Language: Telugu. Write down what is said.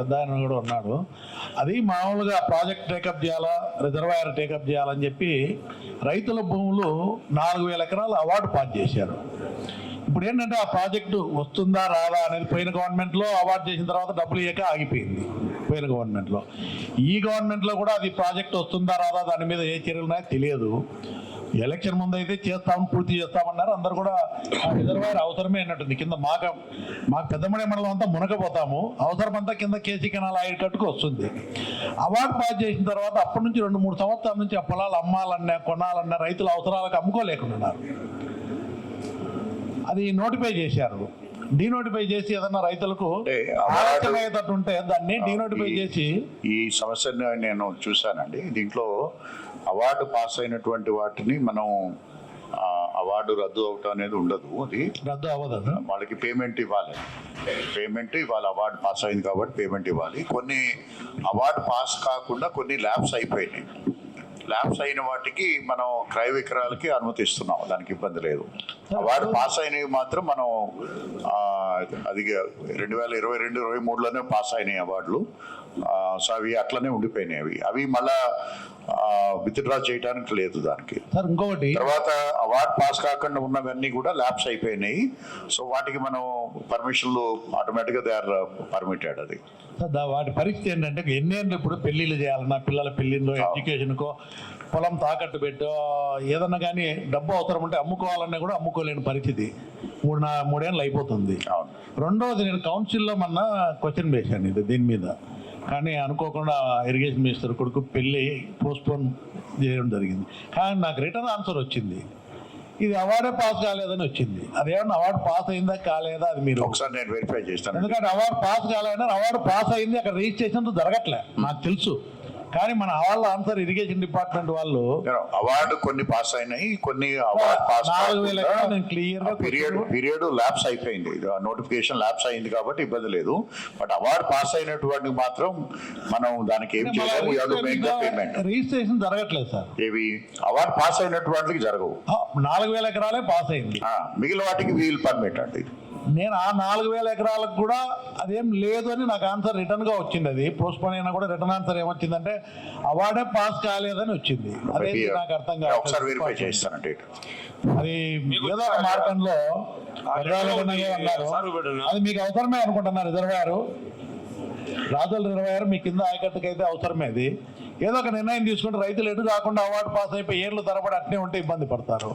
పెద్ద ఆయన కూడా ఉన్నాడు. అది మామూలుగా ప్రాజెక్ట్ టేకప్ చేయాలా రిజర్వాయర్ టేకప్ చేయాలని చెప్పి రైతుల భూములు నాలుగు వేల ఎకరాలు అవార్డు పాస్ చేశారు. ఇప్పుడు ఏంటంటే ఆ ప్రాజెక్టు వస్తుందా రాదా అనేది పోయిన గవర్నమెంట్లో అవార్డు చేసిన తర్వాత డబ్బులు ఇయ్యక ఆగిపోయింది పోయిన గవర్నమెంట్లో. ఈ గవర్నమెంట్లో కూడా అది ప్రాజెక్ట్ వస్తుందా రాదా దాని మీద ఏ చర్యలు ఉన్నాయో తెలియదు. ఎలక్షన్ ముందు అయితే చేస్తాం పూర్తి చేస్తామన్నారు. అందరు కూడా ఆ రిజర్వాయర్ అవసరమే అన్నట్టుంది. కింద మాక మాకు పెద్దమడే మండలం అంతా మునకపోతాము అవసరమంతా కింద కేసీ కెనాల్ ఆయన కట్టుకు వస్తుంది. అవార్డు పాస్ చేసిన తర్వాత అప్పటి నుంచి రెండు మూడు సంవత్సరాల నుంచి ఆ పొలాలు అమ్మాలన్నా కొనాలన్నా రైతుల అవసరాలకు అమ్ముకోలేకున్నారు అది నోటిఫై చేశారు. డీనోటిఫై చేసి ఏదన్నా రైతులకు ఆలోచన ఉంటే దాన్ని డీనోటిఫై చేసి ఈ సమస్యని నేను చూశానండి. దీంట్లో అవార్డు పాస్ అయినటువంటి వాటిని మనం అవార్డు రద్దు అవటం అనేది ఉండదు. అది రద్దు అవ్వదు. వాళ్ళకి పేమెంట్ ఇవ్వాలి. పేమెంట్ ఇవాళ అవార్డు పాస్ అయింది కాబట్టి పేమెంట్ ఇవ్వాలి. కొన్ని అవార్డు పాస్ కాకుండా కొన్ని ల్యాబ్స్ అయిపోయినాయి. ల్యాబ్స్ అయిన వాటికి మనం క్రయ విక్రయాలకి అనుమతిస్తున్నాం. దానికి ఇబ్బంది లేదు. అవార్డు పాస్ అయినవి మాత్రం మనం ఆ, అది రెండు వేల ఇరవై రెండు ఇరవై మూడులోనే పాస్ అయినాయి అవార్డులు. సో అవి అట్లనే ఉండిపోయినాయి అవి. అవి మళ్ళా విత్డ్రా చేయడానికి లేదు దానికి. సార్ ఇంకొకటి. తర్వాత అవార్డ్ పాస్ కాకుండా ఉన్నవన్నీ కూడా ల్యాబ్స్ అయిపోయినాయి. సో వాటికి మనం పర్మిషన్లు ఆటోమేటిక్గా దే ఆర్ పర్మిటెడ్ అది. వాటి పరిస్థితి ఏంటంటే ఎన్నేళ్ళు ఇప్పుడు పెళ్ళిళ్ళు చేయాలన్నా పిల్లల పెళ్ళిళ్ళు ఎడ్యుకేషన్కో పొలం తాకట్టు పెట్టో ఏదన్నా కానీ డబ్బు అవసరం ఉంటే అమ్ముకోవాలన్నా కూడా అమ్ముకోలేని పరిస్థితి. మూడు నా మూడేళ్ళు అయిపోతుంది. రెండవది నేను కౌన్సిల్లో మొన్న క్వశ్చన్ వేశాను ఇది దీని మీద. కానీ అనుకోకుండా ఇరిగేషన్ మినిస్టర్ కొడుకు పెళ్ళి పోస్ట్పోన్ చేయడం జరిగింది. కానీ నాకు రిటర్న్ ఆన్సర్ వచ్చింది. ఇది అవార్డే పాస్ కాలేదని వచ్చింది. అదేమన్నా అవార్డు పాస్ అయిందా కాలేదా అది మీరు ఒకసారి నేను వెరిఫై చేస్తాను. ఎందుకంటే అవార్డు పాస్ కాలేదని అవార్డు పాస్ అయింది అక్కడ రిజిస్ట్రేషన్ జరగట్లే. నాకు తెలుసు. కానీ మన వాళ్ళ ఆన్సర్ ఇరిగేషన్ డిపార్ట్మెంట్ వాళ్ళు అవార్డు కొన్ని పాస్ అయినాయి కొన్ని award pass period period lapse అయిపోయింది. నోటిఫికేషన్ ల్యాబ్స్ అయింది కాబట్టి ఇబ్బంది లేదు. బట్ అవార్డు పాస్ అయినటువంటి మాత్రం మనం దానికి ఏం చేయలేము. You to make the payment registration జరగట్లేదు సార్. ఏవి? అవార్డు పాస్ అయినటువంటి జరగవు. నాలుగు వేల ఎకరాలే పాస్ అయింది. మిగిలిన వాటికి వీల్ పర్మిట్ అండి. నేను ఆ నాలుగు వేల ఎకరాలకు కూడా అదేం లేదు అని నాకు ఆన్సర్ రిటర్న్గా వచ్చింది అది. పోస్ట్పోన్ అయినా కూడా రిటర్న్ ఆన్సర్ ఏమొచ్చిందంటే అవార్డే పాస్ కాలేదని వచ్చింది. అదే నాకు అర్థం ఒకసారి వెరిఫై కాదు అది ఏదో ఒక మార్గంలో అది మీకు అవసరమే అనుకుంటున్నా రిజర్వాయర్. రాజుల రిజర్వాయర్ మీ కింద ఆయకట్టుకు అయితే అవసరమే అది. ఏదో ఒక నిర్ణయం తీసుకుంటే రైతులు ఎటు కాకుండా అవార్డు పాస్ అయిపోయి ఏళ్ళు తరబడి అట్నే ఉంటే ఇబ్బంది పడతారు.